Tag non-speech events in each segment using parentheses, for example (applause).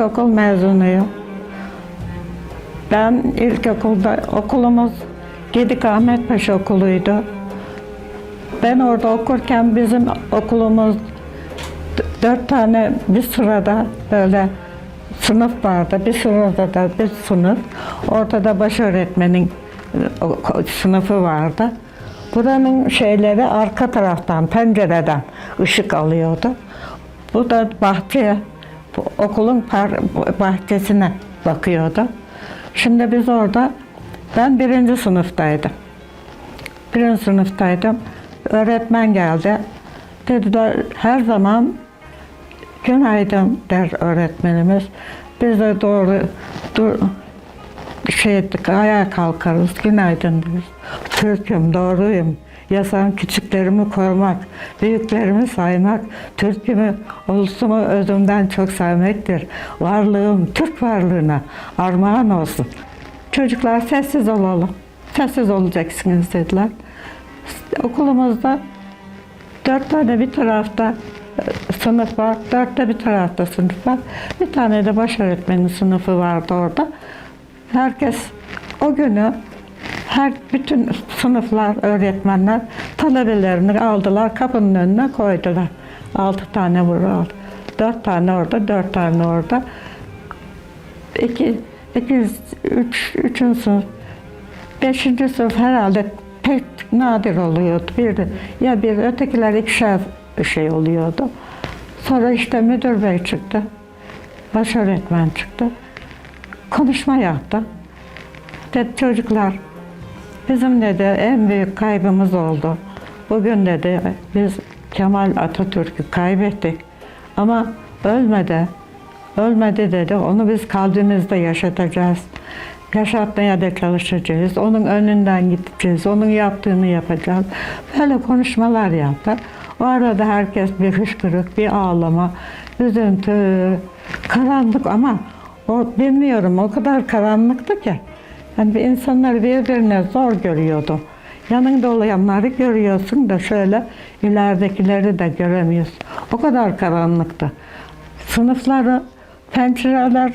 İlkokul mezunuyum. Ben ilkokulda okulumuz Gedik Ahmet Paşa Okulu'ydu. Ben orada okurken bizim okulumuz dört tane bir sırada böyle sınıf vardı. Bir sırada da bir sınıf. Ortada baş öğretmenin e, sınıfı vardı. Buranın şeyleri arka taraftan, pencereden ışık alıyordu. Bu da bahçeye, okulun bahçesine bakıyordu. Şimdi biz orada, ben birinci sınıftaydım. Birinci sınıftaydım. Öğretmen geldi. Dediler her zaman günaydın der öğretmenimiz. Biz de doğru dur, şey ettik, ayağa kalkarız, günaydın deriz. Türk'üm, doğruyum. Yasam küçüklerimi korumak, büyüklerimi saymak, Türk'ümü, ulusumu özümden çok sevmektir. Varlığım Türk varlığına armağan olsun. Çocuklar sessiz olalım, sessiz olacaksınız dediler. Okulumuzda dört tane bir tarafta e, sınıf var, dörtte bir tarafta sınıf var. Bir tane de baş öğretmenin sınıfı vardı orada. Herkes o günü her bütün sınıflar, öğretmenler talebelerini aldılar, kapının önüne koydular. Altı tane burada, dört tane orada, dört tane orada. İki, iki, üç, üçüncü sınıf, beşinci sınıf herhalde pek nadir oluyordu. Bir de, ya bir ötekiler ikişer şey oluyordu. Sonra işte müdür bey çıktı. Baş öğretmen çıktı. Konuşma yaptı. Dedi çocuklar bizim dedi en büyük kaybımız oldu. Bugün dedi biz Kemal Atatürk'ü kaybettik. Ama ölmedi. Ölmedi dedi. Onu biz kalbimizde yaşatacağız. Yaşatmaya da çalışacağız. Onun önünden gideceğiz. Onun yaptığını yapacağız. Böyle konuşmalar yaptı. O arada herkes bir hışkırık, bir ağlama, üzüntü, karanlık ama o bilmiyorum o kadar karanlıktı ki. Yani insanlar birbirine zor görüyordu. Yanında olanları görüyorsun da şöyle ileridekileri de göremiyorsun. O kadar karanlıktı. Sınıfları, pencereler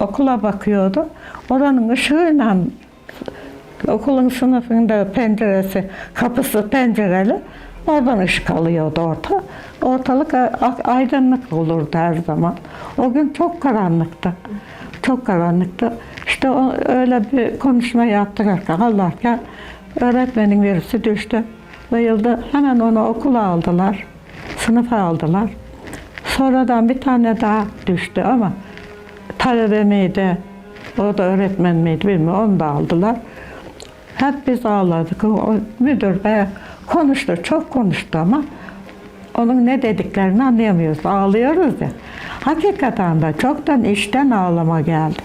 okula bakıyordu. Oranın ışığıyla okulun sınıfında penceresi, kapısı pencereli. Oradan ışık alıyordu orta. Ortalık aydınlık olurdu her zaman. O gün çok karanlıktı. Çok karanlıktı. İşte o, öyle bir konuşma yaptık ağlarken öğretmenin birisi düştü. Bayıldı. Hemen onu okula aldılar. Sınıfa aldılar. Sonradan bir tane daha düştü ama talebe miydi, o da öğretmen miydi bilmiyorum, onu da aldılar. Hep biz ağladık. O, müdür bey konuştu, çok konuştu ama onun ne dediklerini anlayamıyoruz. Ağlıyoruz ya. Hakikaten de çoktan işten ağlama geldi.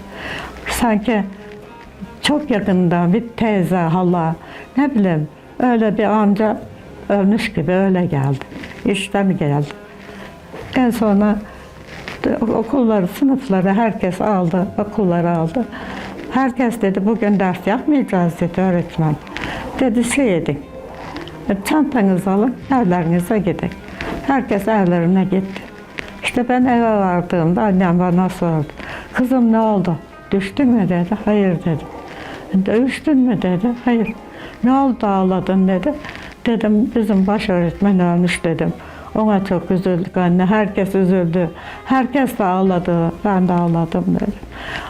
Sanki çok yakından bir teyze, hala, ne bileyim öyle bir amca ölmüş gibi öyle geldi. İşten geldi. En sonra okulları, sınıfları herkes aldı, okulları aldı. Herkes dedi bugün ders yapmayacağız dedi öğretmen. Dedi şey edin, çantanızı alın, evlerinize gidin. Herkes evlerine gitti. İşte ben eve vardığımda annem bana sordu. Kızım ne oldu? Düştün mü dedi. Hayır dedim. Dövüştün mü dedi. Hayır. Ne oldu ağladın dedi. Dedim bizim baş öğretmen ölmüş dedim. Ona çok üzüldük anne. Herkes üzüldü. Herkes de ağladı. Ben de ağladım dedi.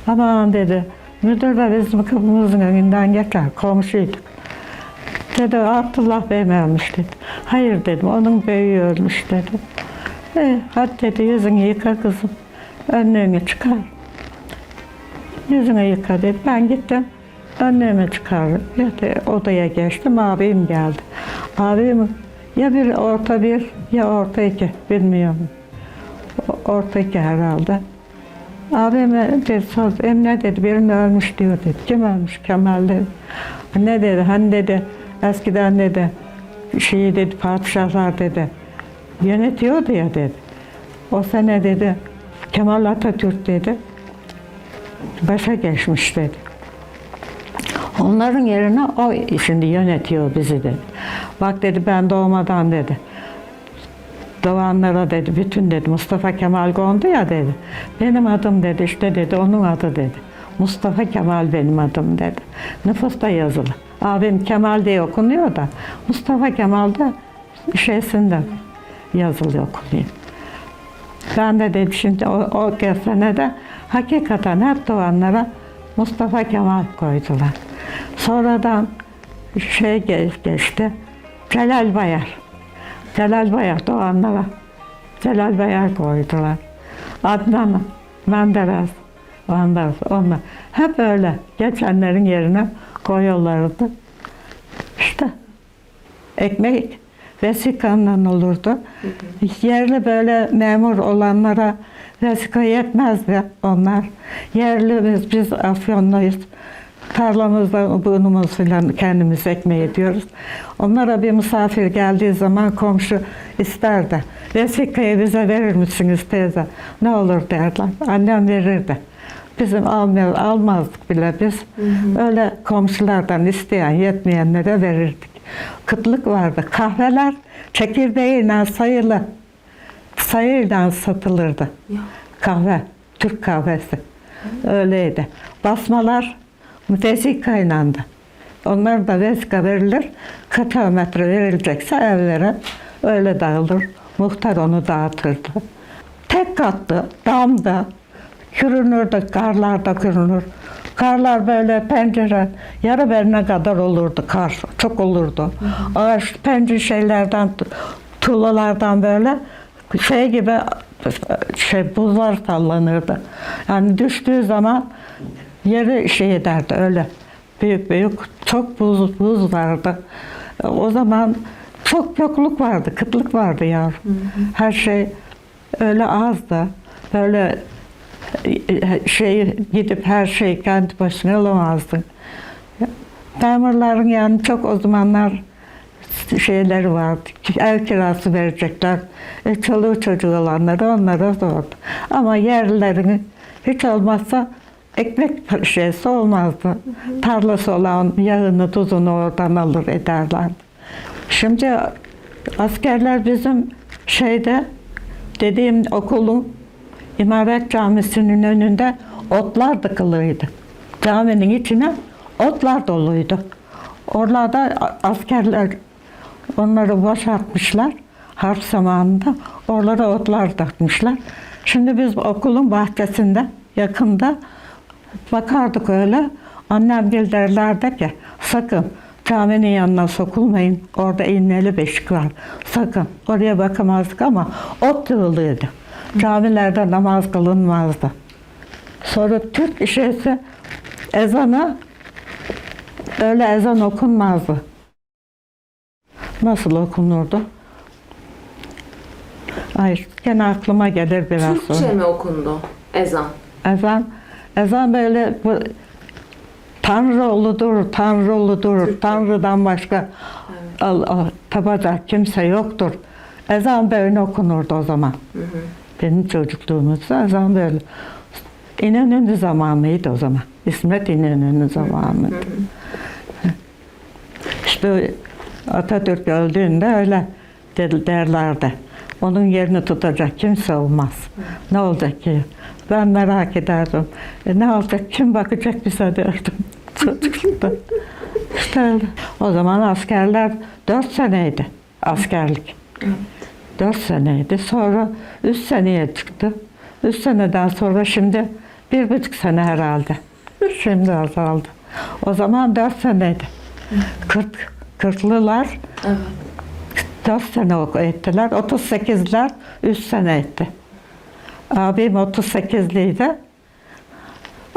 Aman dedi. Müdür de bizim kapımızın önünden geçer. Komşuyduk. Dedi Abdullah Bey mi ölmüş dedi. Hayır dedim onun beyi ölmüş dedi. E, hadi dedi yüzünü yıka kızım. Önlüğünü çıkar. Yüzünü yıka dedi. Ben gittim. Önlüğümü çıkardım. Odaya geçtim. Abim geldi. Abim ya bir orta bir ya orta iki bilmiyorum. Orta iki herhalde. Abime dedi, sordu, Emine dedi, birini ölmüş diyor dedi. Kim ölmüş? Kemal dedi. Ne dedi, hani dedi, eskiden dedi, şeyi dedi, padişahlar dedi, yönetiyordu ya dedi. O sene dedi, Kemal Atatürk dedi, başa geçmiş dedi. Onların yerine o şimdi yönetiyor bizi dedi. Bak dedi ben doğmadan dedi. Doğanlara dedi, bütün dedi, Mustafa Kemal kondu ya dedi. Benim adım dedi, işte dedi, onun adı dedi. Mustafa Kemal benim adım dedi. Nüfusta yazılı. Abim Kemal diye okunuyor da, Mustafa Kemal da şeysinde yazılı okunuyor. Ben de dedim şimdi o, o sene de hakikaten hep doğanlara Mustafa Kemal koydular. Sonradan şey ge- geçti, Celal Bayar. Celal Bayar doğanlara Celal Bayar koydular. Adnan Menderes, Menderes onlar. Hep öyle geçenlerin yerine koyuyorlardı. İşte ekmek vesikanla olurdu. Yerli böyle memur olanlara vesika yetmezdi onlar. Yerli biz, biz Afyonluyuz. Tarlamızda bunumuz filan kendimiz ekmeği ediyoruz. Onlara bir misafir geldiği zaman komşu isterdi. Vesikayı bize verir misiniz teyze? Ne olur derler. Annem verirdi. Bizim almıyor, almazdık bile biz. Öyle komşulardan isteyen, yetmeyenlere verirdik. Kıtlık vardı. Kahveler çekirdeğiyle sayılı. Sayıyla satılırdı. Kahve, Türk kahvesi. Öyleydi. Basmalar vesikayla da. Onlar da vesika verilir. Kaç metre verilecekse evlere öyle dağılır. Muhtar onu dağıtırdı. Tek katlı, damda, kürünürdü, karlarda kürünür. Karlar böyle pencere, yarı beline kadar olurdu kar, çok olurdu. Ağaç pencere şeylerden, tuğlalardan böyle şey gibi şey buzlar sallanırdı. Yani düştüğü zaman yeri şey ederdi öyle. Büyük büyük çok buz, buz vardı. O zaman çok yokluk vardı, kıtlık vardı yavrum. Her şey öyle azdı. Böyle e, şey gidip her şey kendi başına alamazdın. Memurların yani çok o zamanlar şeyleri vardı. Ev kirası verecekler. E, çoluğu çocuğu olanları onlara zordu. Ama yerlerini hiç olmazsa ekmek şeysi olmazdı. Tarlası olan yağını tuzunu oradan alır ederlerdi. Şimdi askerler bizim şeyde dediğim okulun İmaret Camisi'nin önünde otlar dıkılıydı. Caminin içine otlar doluydu. Oralarda askerler onları boşaltmışlar harp zamanında. Oralara otlar takmışlar. Şimdi biz okulun bahçesinde yakında bakardık öyle. Annem gel ki sakın caminin yanına sokulmayın. Orada iğneli beşik var. Sakın. Oraya bakamazdık ama ot yığılıydı. Camilerde namaz kılınmazdı. Sonra Türk işesi ezanı öyle ezan okunmazdı. Nasıl okunurdu? Ay gene aklıma gelir biraz sonra. Türkçe mi okundu ezan? Ezan, ezan böyle bu, Tanrı oludur, Tanrı oludur, Tanrı'dan başka al, al, tapacak kimse yoktur. Ezan böyle okunurdu o zaman. Benim çocukluğumuzda ezan böyle. İnönü'nün zamanıydı o zaman. İsmet İnönü'nün zamanıydı. İşte Atatürk öldüğünde öyle der- derlerdi. Onun yerini tutacak kimse olmaz. Ne olacak ki? Ben merak ederdim. E, ne olacak? Kim bakacak bize derdim. (laughs) Çocukluğumda. O zaman askerler dört seneydi askerlik. Dört seneydi. Sonra üç seneye çıktı. Üç seneden sonra şimdi bir buçuk sene herhalde. Şimdi azaldı. O zaman dört seneydi. Kırk, kırklılar Evet. 4 sene ettiler. 38'ler 3 sene etti. Abim 38'liydi.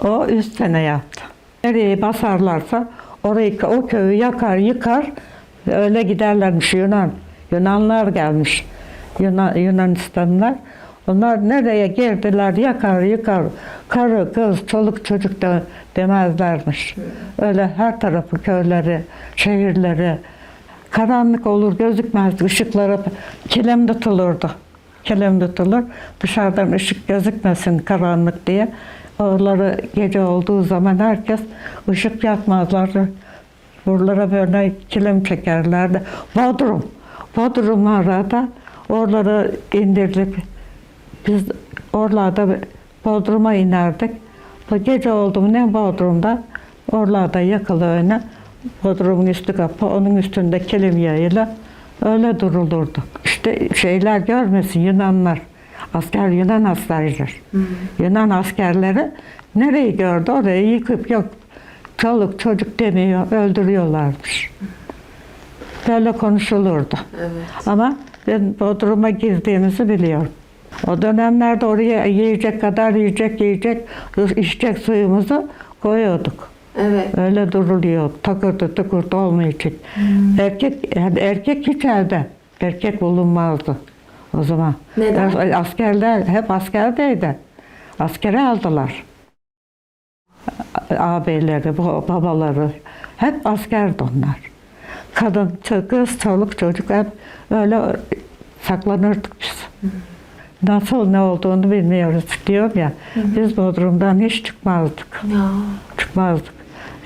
O 3 sene yaptı. Nereye basarlarsa orayı o köyü yakar yıkar öyle giderlermiş Yunan. Yunanlar gelmiş. Yunan, Yunanistanlılar. Onlar nereye girdiler yakar yıkar. Karı kız çoluk çocuk da demezlermiş. Öyle her tarafı köyleri, şehirleri, Karanlık olur, gözükmezdi. Işıkları kilem tutulurdu. Kilem tutulur. Dışarıdan ışık gözükmesin karanlık diye. Oraları gece olduğu zaman herkes ışık yakmazlardı. Buralara böyle kilim çekerlerdi. Bodrum. Bodrum arada Oraları indirdik. Biz oralarda Bodrum'a inerdik. Bu gece oldu mu ne Bodrum'da oralarda yakılı öne Bodrum'un üstü kapı, onun üstünde kilim yayıyla öyle durulurdu. İşte şeyler görmesin Yunanlar. Asker Yunan askerler. Yunan askerleri nereyi gördü orayı yıkıp yok. Çoluk çocuk demiyor, öldürüyorlarmış. Böyle konuşulurdu. Evet. Ama ben Bodrum'a girdiğimizi biliyorum. O dönemlerde oraya yiyecek kadar yiyecek yiyecek, içecek suyumuzu koyuyorduk. Evet. Öyle duruluyor. Takırtı tıkırtı olmayacak. Erkek yani erkek hiç evde. Erkek bulunmazdı o zaman. Neden? Er- Askerler hep askerdeydi. Askere aldılar. Ağabeyleri, babaları hep askerdi onlar. Kadın, kız, çoluk, çocuk hep öyle saklanırdık biz. Nasıl ne olduğunu bilmiyoruz diyorum ya. Biz Bodrum'dan hiç çıkmazdık Ya. çıkmazdık.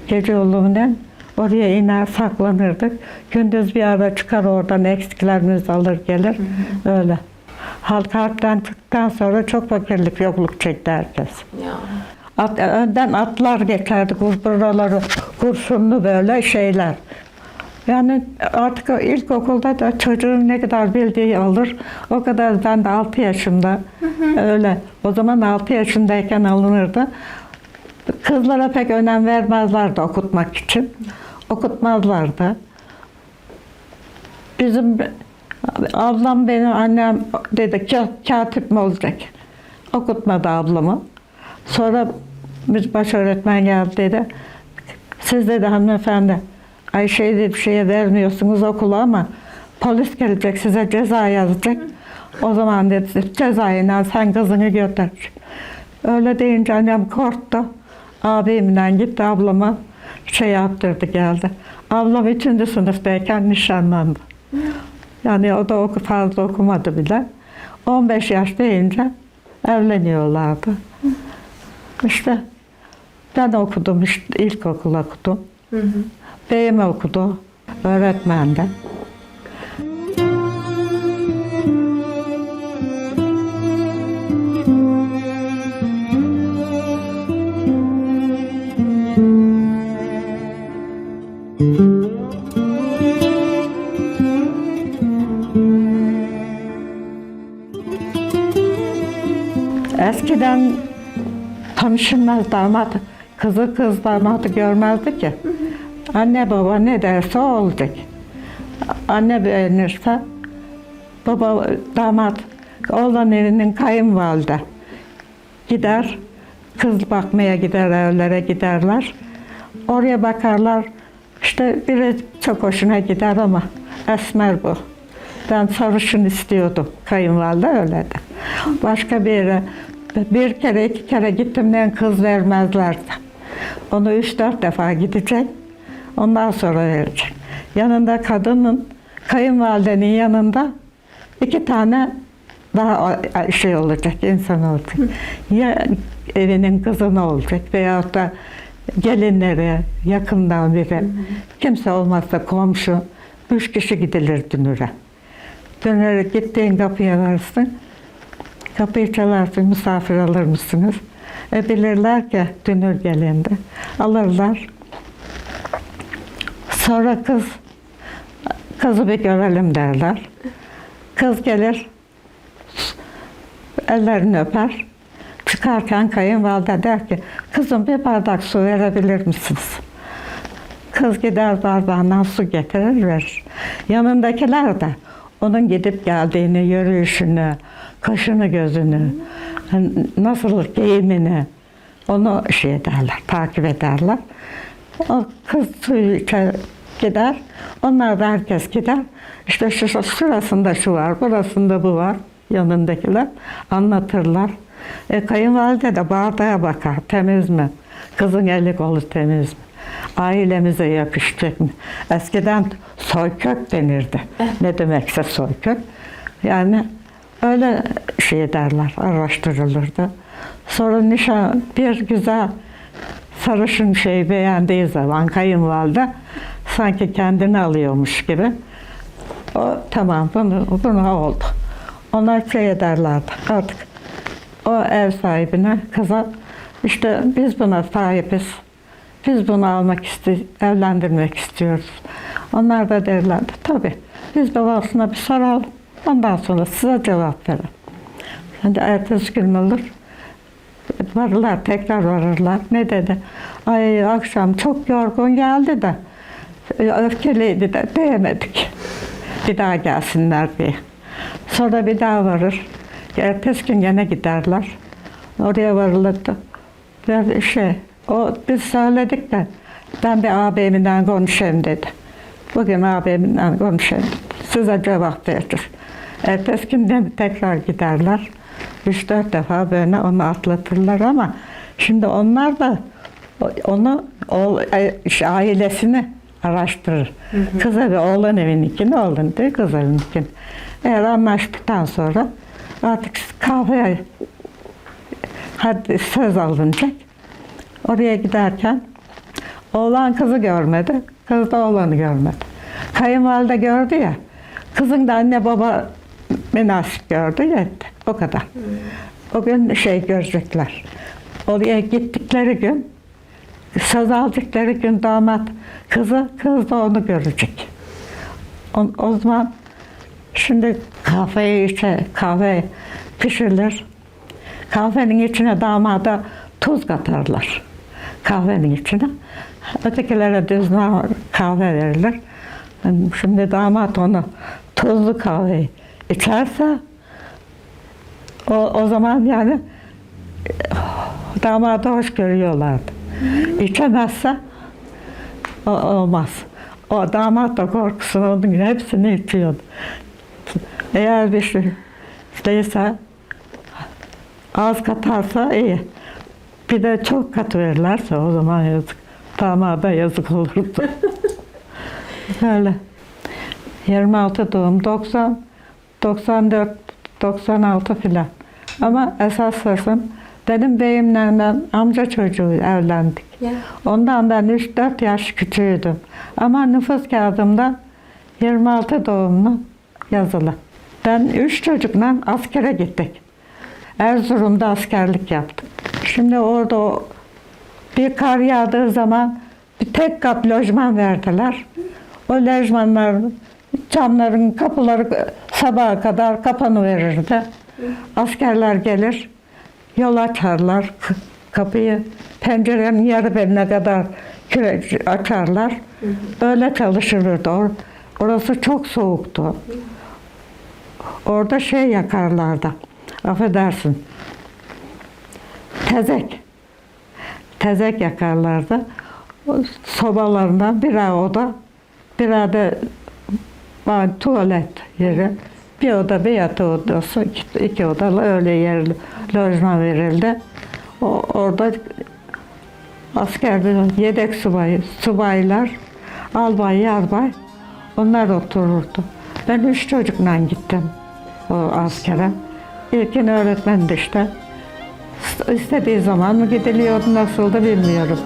Gece olumuna oraya iner saklanırdık. Gündüz bir ara çıkar oradan eksiklerimizi alır gelir. Öyle. Halk harpten çıktıktan sonra çok fakirlik, yokluk çekti herkes. Ya. At, önden atlar geçerdi buraları, kurşunlu böyle şeyler. Yani artık ilkokulda da çocuğun ne kadar bildiği olur. O kadar ben de 6 yaşında öyle. O zaman 6 yaşındayken alınırdı. Kızlara pek önem vermezlerdi okutmak için. Okutmazlardı. Bizim ablam benim annem dedi "Ka- katip mi olacak? Okutmadı ablamı. Sonra biz baş öğretmen geldi dedi. Siz dedi hanımefendi Ayşe'yi de bir şeye vermiyorsunuz okula ama polis gelecek size ceza yazacak. O zaman dedi cezayla sen kızını götür. Öyle deyince annem korktu. Abimle gitti ablama şey yaptırdı geldi. Ablam üçüncü sınıftayken nişanlandı. Yani o da oku, fazla okumadı bile. 15 yaş deyince evleniyorlardı. İşte ben okudum, işte ilkokul okudum. Hı hı. Beyim okudu, öğretmen de. Eskiden tanışılmaz damat, kızı kız damadı görmezdi ki. Anne baba ne derse o olacak. Anne beğenirse baba damat oğlan elinin kayınvalide gider kız bakmaya gider evlere giderler. Oraya bakarlar işte biri çok hoşuna gider ama esmer bu. Ben sarışın istiyordum. Kayınvalide öyle de. Başka bir yere bir kere iki kere gittimden kız vermezlerdi. Onu üç dört defa gidecek. Ondan sonra verecek. Yanında kadının, kayınvalidenin yanında iki tane daha şey olacak, insan olacak. Ya evinin kızına olacak veyahut da gelinleri, yakından biri. Kimse olmazsa komşu. Üç kişi gidilir dünüre. Dönere gittiğin kapıya varsın. Kapıyı çalarsın, misafir alır mısınız? E bilirler ki dünür gelindi. Alırlar. Sonra kız, kızı bir görelim derler. Kız gelir, ellerini öper. Çıkarken kayınvalide der ki, kızım bir bardak su verebilir misiniz? Kız gider bardağından su getirir verir. Yanındakiler de onun gidip geldiğini, yürüyüşünü, kaşını gözünü, nasıl giyimini onu şey ederler, takip ederler. O kız suyu gider, onlar da herkes gider. İşte şu, şu- şurasında şu var, burasında bu var yanındakiler anlatırlar. E, kayınvalide de bardağa bakar, temiz mi? Kızın eli kolu temiz mi? Ailemize yakışacak mı? Eskiden soykök denirdi. Ne demekse soykök. Yani öyle şey derler, araştırılırdı. Sonra nişan bir güzel sarışın şey beğendiği zaman kayınvalide sanki kendini alıyormuş gibi o tamam bunu, bunu oldu. Onlar şey ederlerdi artık. O ev sahibine, kıza işte biz buna sahibiz. Biz bunu almak istiyoruz, evlendirmek istiyoruz. Onlar da derlerdi tabii. Biz babasına bir soralım. Ondan sonra size cevap verelim. Şimdi ertesi gün olur. Varırlar, tekrar varırlar. Ne dedi? Ay akşam çok yorgun geldi de öfkeliydi de beğenedik. Bir daha gelsinler diye. Sonra bir daha varır. Ertesi gün gene giderler. Oraya varılırdı. Ve şey, o biz söyledik de ben bir ağabeyimden konuşayım dedi. Bugün ağabeyimden konuşayım. Size cevap verir. Ertesi gün de tekrar giderler. Üç dört defa böyle onu atlatırlar ama şimdi onlar da onu o, e, ailesini araştırır. Kız evi oğlan evininkini, oğlan evi kız evininkini. Eğer anlaştıktan sonra artık kahveye hadi söz alınacak. Oraya giderken oğlan kızı görmedi, kız da oğlanı görmedi. Kayınvalide gördü ya, kızın da anne baba münasip gördü yetti. O kadar. O gün şey görecekler. Oraya gittikleri gün, söz aldıkları gün damat kızı, kız da onu görecek. O, o zaman şimdi kahveyi içe, kahve pişirilir. Kahvenin içine damada tuz katarlar. Kahvenin içine. Ötekilere düz kahve verilir. Şimdi damat onu tuzlu kahveyi içerse o, o zaman yani eh, damadı hoş görüyorlardı. İçemezse o, olmaz. O damat da korkusun onun hepsini içiyordu. Eğer bir şey değilse az katarsa iyi. Bir de çok kat verirlerse o zaman yazık. Damada yazık olurdu. (laughs) Öyle. 26 doğum, 90, 94, 96 filan. Ama esas sözüm benim beyimle ben amca çocuğu evlendik. Ya. Ondan ben 3-4 yaş küçüğüydüm. Ama nüfus kağıdımda 26 doğumlu yazılı. Ben üç çocukla askere gittik. Erzurum'da askerlik yaptım. Şimdi orada bir kar yağdığı zaman bir tek kat lojman verdiler. O lojmanlar camların kapıları sabaha kadar kapanıverirdi. Askerler gelir, yol açarlar kapıyı, pencerenin yarı beline kadar açarlar. Öyle çalışırdı. Or- Orası çok soğuktu. Orada şey yakarlardı. Affedersin. Tezek. Tezek yakarlardı. Sobalarından birer oda, birer de tuvalet yeri. Bir oda bir yatak odası, iki, iki odalı öyle yer lojman verildi. O, orada askerde yedek subay, subaylar, albay, yarbay onlar otururdu. Ben üç çocukla gittim o askere. İlkin öğretmendi işte. İstediği zaman mı gidiliyordu, nasıldı bilmiyorum.